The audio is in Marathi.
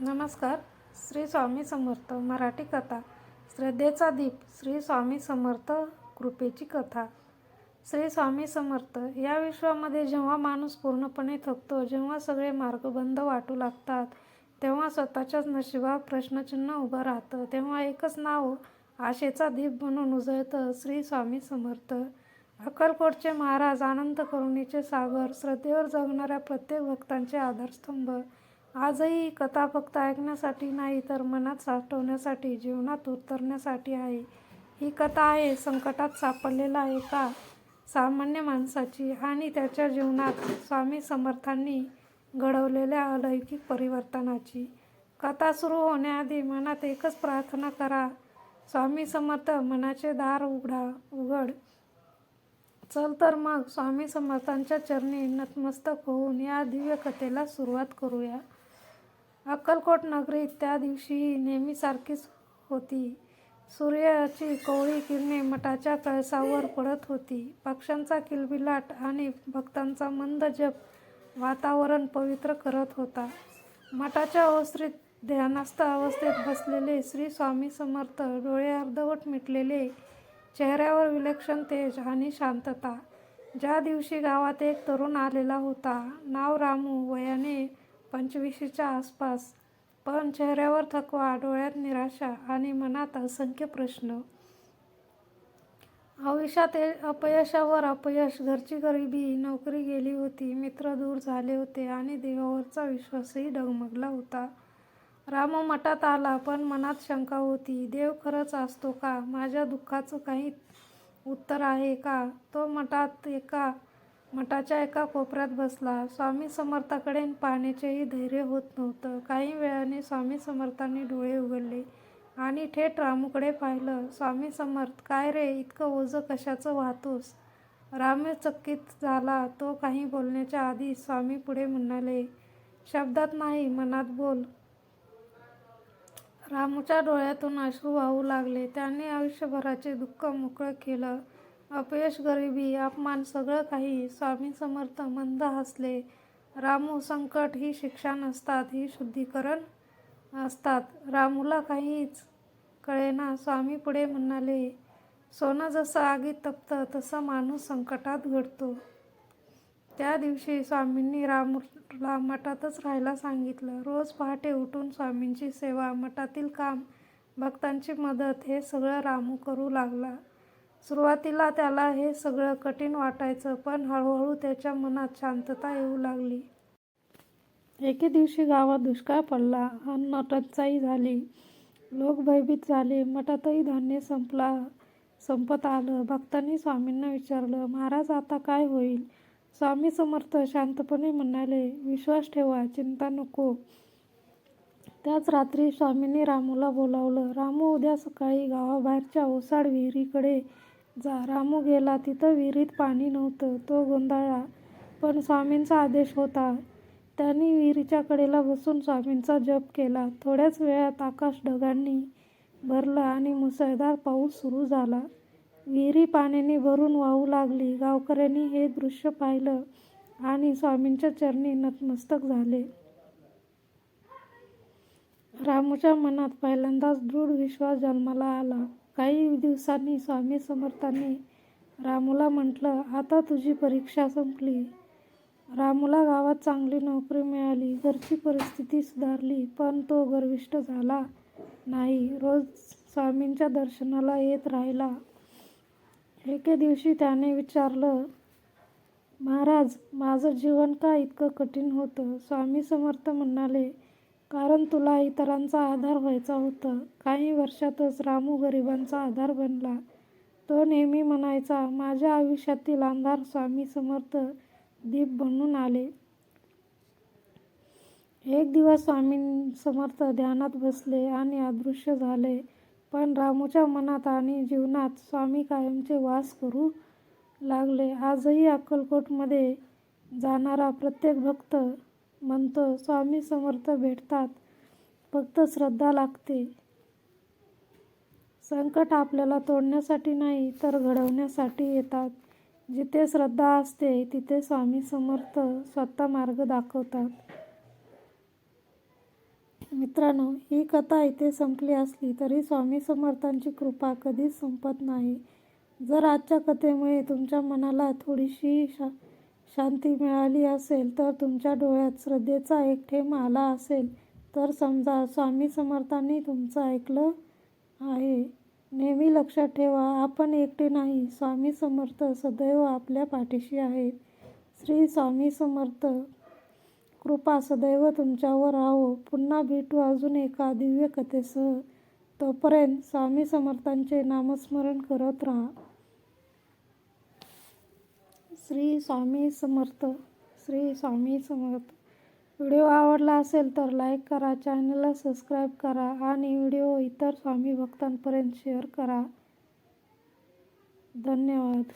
नमस्कार. श्री स्वामी समर्थ मराठी कथा. श्रद्धेचा दीप श्री स्वामी समर्थ कृपेची कथा. श्री स्वामी समर्थ या विश्वामध्ये जेव्हा माणूस पूर्णपणे थकतो जेव्हा सगळे मार्ग बंद वाटू लागतात तेव्हा स्वतःच्याच नशिबात प्रश्नचिन्ह उभं राहतं तेव्हा एकच नाव आशेचा दीप म्हणून उजळतं श्री स्वामी समर्थ. अक्कलकोटचे महाराज आनंद करुणीचे सागर श्रद्धेवर जगणाऱ्या प्रत्येक भक्तांचे आधारस्तंभ. आजही ही कथा फक्त ऐकण्यासाठी नाही तर मनात साठवण्यासाठी जीवनात उतरण्यासाठी आहे. ही कथा आहे संकटात सापडलेला एका सामान्य माणसाची आणि त्याच्या जीवनात स्वामी समर्थांनी घडवलेल्या अलौकिक परिवर्तनाची. कथा सुरू होण्याआधी मनात एकच प्रार्थना करा. स्वामी समर्थ मनाचे दार उघडा उघड. चल तर मग स्वामी समर्थांच्या चरणी नतमस्तक होऊन या दिव्य कथेला सुरुवात करूया. अक्कलकोट नगरीत त्या दिवशीही नेहमीसारखीच होती. सूर्याची कोवळी किरणे मठाच्या कळसावर पडत होती. पक्ष्यांचा किलबिलाट आणि भक्तांचा मंद जप वातावरण पवित्र करत होता. मठाच्या ओसरीत ध्यानस्थ अवस्थेत बसलेले श्री स्वामी समर्थ डोळे अर्धवट मिटलेले चेहऱ्यावर विलक्षण तेज आणि शांतता. ज्या दिवशी गावात एक तरुण आलेला होता नाव रामू वयाने पंचवीशीच्या आसपास. पण चेहऱ्यावर थकवा डोळ्यात निराशा आणि मनात असंख्य प्रश्न. आयुष्यात अपयशावर अपयश. घरची गरिबी नोकरी गेली होती मित्र दूर झाले होते आणि देवावरचा विश्वासही डगमगला होता. राम मठात आला पण मनात शंका होती देव खरंच असतो का? माझ्या दुःखाचं काही उत्तर आहे का? तो मठात एका मठाच्या एका कोपऱ्यात बसला. स्वामी समर्थाकडे पाहण्याचेही धैर्य होत नव्हतं. काही वेळाने स्वामी समर्थांनी डोळे उघडले आणि थेट रामूकडे पाहिलं. स्वामी समर्थ काय रे इतकं ओझं कशाचं वाहतोस? रामू चकित झाला तो काही बोलण्याच्या आधी स्वामी पुढे म्हणाले शब्दात नाही मनात बोल. रामूच्या डोळ्यातून अश्रू वाहू लागले. त्याने आयुष्यभराचे दुःख मोकळं केलं. अपयश गरिबी अपमान सगळं काही स्वामी समर्थ मंद हसले. रामू संकट ही शिक्षा नसतात ही शुद्धीकरण असतात. रामूला काहीच कळेना. स्वामी पुढे म्हणाले सोनं जसं आगीत तपतं तसं माणूस संकटात घडतो. त्या दिवशी स्वामींनी रामूला मठातच राहायला सांगितलं. रोज पहाटे उठून स्वामींची सेवा मठातील काम भक्तांची मदत हे सगळं रामू करू लागला. सुरुवातीला त्याला हे सगळं कठीण वाटायचं पण हळूहळू त्याच्या मनात शांतता येऊ लागली. एके दिवशी गावात दुष्काळ पडला अन्न टंचाई झाली. लोक भयभीत झाले. मठातही धान्य संपला संपत आलं. भक्तांनी स्वामींना विचारलं महाराज आता काय होईल? स्वामी समर्थ शांतपणे म्हणाले विश्वास ठेवा चिंता नको. त्याच रात्री स्वामींनी रामूला बोलावलं रामू उद्या सकाळी गावाबाहेरच्या ओसाड विहिरीकडे जा. रामू गेला तिथं विहिरीत पाणी नव्हतं तो गोंधळला. पण स्वामींचा आदेश होता. त्यांनी विहिरीच्या कडेला बसून स्वामींचा जप केला. थोड्याच वेळात आकाश ढगांनी भरलं आणि मुसळधार पाऊस सुरू झाला. विहिरी पाण्याने भरून वाहू लागली. गावकऱ्यांनी हे दृश्य पाहिलं आणि स्वामींच्या चरणी नतमस्तक झाले. रामूच्या मनात पहिल्यांदाच दृढ विश्वास जन्माला आला. काही दिवसांनी स्वामी समर्थांनी रामूला म्हटलं आता तुझी परीक्षा संपली. रामूला गावात चांगली नोकरी मिळाली घरची परिस्थिती सुधारली पण तो गर्विष्ठ झाला नाही. रोज स्वामींच्या दर्शनाला येत राहिला. एके दिवशी त्याने विचारलं महाराज माझं जीवन का इतकं कठीण होतं? स्वामी समर्थ म्हणाले कारण तुला इतरांचा आधार व्हायचा होता. काही वर्षातच रामू गरिबांचा आधार बनला. तो नेहमी म्हणायचा माझ्या आयुष्यातील अंधार स्वामी समर्थ दीप बनून आले. एक दिवस स्वामी समर्थ ध्यानात बसले आणि अदृश्य झाले. पण रामूच्या मनात आणि जीवनात स्वामी कायमचे वास करू लागले. आजही अक्कलकोटमध्ये जाणारा प्रत्येक भक्त म्हणतो स्वामी समर्थ भेटतात. फक्त श्रद्धा लागते. संकट आपल्याला तोडण्यासाठी नाही तर घडवण्यासाठी येतात. जिथे श्रद्धा असते तिथे स्वामी समर्थ स्वतः मार्ग दाखवतात. मित्रांनो ही कथा इथे संपली असली तरी स्वामी समर्थांची कृपा कधीच संपत नाही. जर आजच्या कथेमुळे तुमच्या मनाला थोडीशी शा शांती मिळाली असेल तर तुमच्या डोळ्यात श्रद्धेचा एक ठेम आला असेल तर समजा स्वामी समर्थांनी तुमचं ऐकलं आहे. नेहमी लक्षात ठेवा आपण एकटे नाही. स्वामी समर्थ सदैव आपल्या पाठीशी आहेत. श्री स्वामी समर्थ कृपा सदैव तुमच्यावर राहो. पुन्हा भेटू अजून एका दिव्य कथेसह. तोपर्यंत स्वामी समर्थांचे नामस्मरण करत राहा. श्री स्वामी समर्थ श्री स्वामी समर्थ. व्हिडिओ आवडला असेल तर लाईक करा चॅनलला सबस्क्राईब करा आणि व्हिडिओ इतर स्वामी भक्तांपर्यंत शेअर करा. धन्यवाद.